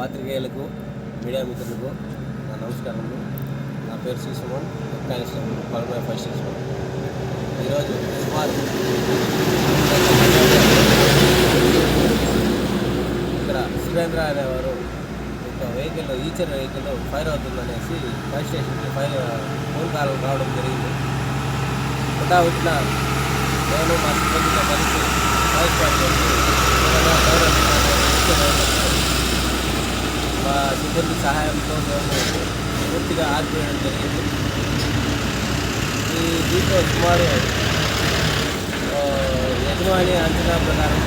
పాత్రికేయులకు media మిత్రులకు నా నమస్కారము నా పేరు Shri Suman constable Palamaner first station ఈరోజు సుమారు ఇక్కడ సురేంద్ర అనేవారు ఒక వెహికల్ ఈచర్ వెహికల్ ఫైర్ అవుతుందనేసి ఫైర్ స్టేషన్కి ఫైర్ ఫోన్ కాల్ రావడం జరిగింది. పుట్టా వచ్చిన నేను మా సిబ్బందితో కలిసి ఫైర్ స్టార్ట్ చేసి ఏదైనా ఫైర్ అవుతుందనే ఈచర్ వెహికల్ ఇద్దరి సహాయంతో మేము పూర్తిగా ఆర్పేయడం జరిగింది. ఈ దీంట్లో సుమారు యజమాని అంచనా ప్రకారం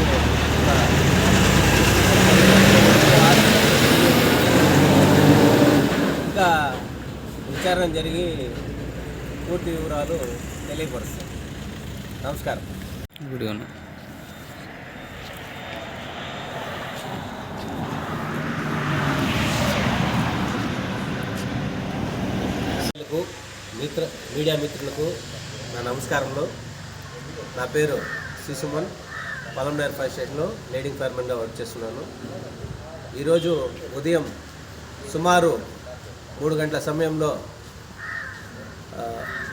ఇంకా విచారణ జరిగి పూర్తి వివరాలు తెలియపరుస్తాం. నమస్కారం. గుడ్ వీడియోను మిత్రులకు మిత్ర మీడియా మిత్రులకు నా నమస్కారంలో. నా పేరు శిశుమన్ పలంనేర్ ఫైర్ స్టేషన్లో లీడింగ్ ఫైర్మెన్గా వర్క్ చేస్తున్నాను. ఈరోజు ఉదయం సుమారు మూడు గంటల సమయంలో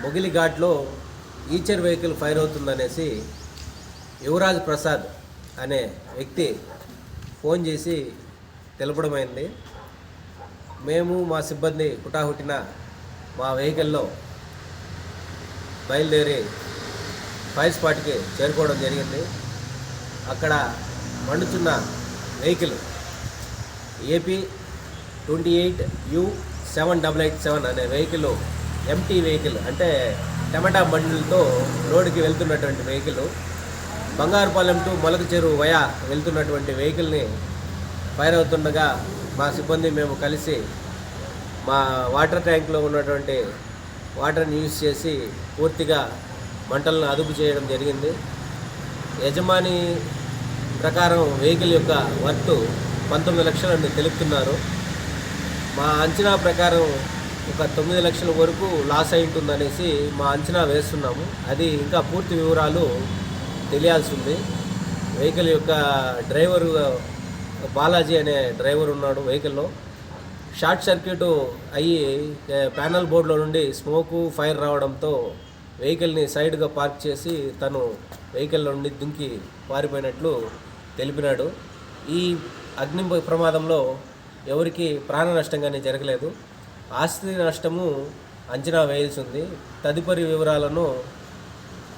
మొగిలి ఘాట్లో ఈచర్ వెహికల్ ఫైర్ అవుతుందనేసి యువరాజ్ ప్రసాద్ అనే వ్యక్తి ఫోన్ చేసి తెలపడమైంది మేము మా సిబ్బంది హుటాహుటిన మా వెహికల్లో బయలుదేరి ఫైర్ స్పాట్కి చేరుకోవడం జరిగింది. అక్కడ మండుతున్న vehicle AP twenty eight U seven double eight seven అనే వెహికల్ ఎంటీ వెహికల్ అంటే టమాటా బండిలతో రోడ్డుకి వెళ్తున్నటువంటి వెహికల్ బంగారుపాలెం టు మొలక చెరువు వయా వెళ్తున్నటువంటి వెహికల్ని ఫైర్ అవుతుండగా మా సిబ్బంది మేము కలిసి మా వాటర్ ట్యాంక్లో ఉన్నటువంటి వాటర్ని యూజ్ చేసి పూర్తిగా మంటలను అదుపు చేయడం జరిగింది. యజమాని ప్రకారం వెహికల్ యొక్క వర్త్ పంతొమ్మిది లక్షలని తెలుపుతున్నారు. మా అంచనా ప్రకారం ఒక తొమ్మిది లక్షల వరకు లాస్ అయి ఉంటుందనేసి మా అంచనా వేస్తున్నాము. అది ఇంకా పూర్తి వివరాలు తెలియాల్సి ఉంది. వెహికల్ యొక్క డ్రైవరు బాలాజీ అనే డ్రైవర్ ఉన్నాడు వెహికల్లో. షార్ట్ సర్క్యూట్ అయ్యి ప్యానల్ బోర్డులో నుండి స్మోకు ఫైర్ రావడంతో వెహికల్ని సైడ్గా పార్క్ చేసి తను వెహికల్లో నుండి దుంకి పారిపోయినట్లు తెలిపినాడు. ఈ అగ్ని ప్రమాదంలో ఎవరికి ప్రాణ నష్టం కానీ జరగలేదు. ఆస్తి నష్టము అంచనా వేయాల్సి ఉంది తదుపరి వివరాలను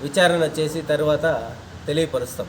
విచారణ చేసి తర్వాత తెలియపరుస్తాం.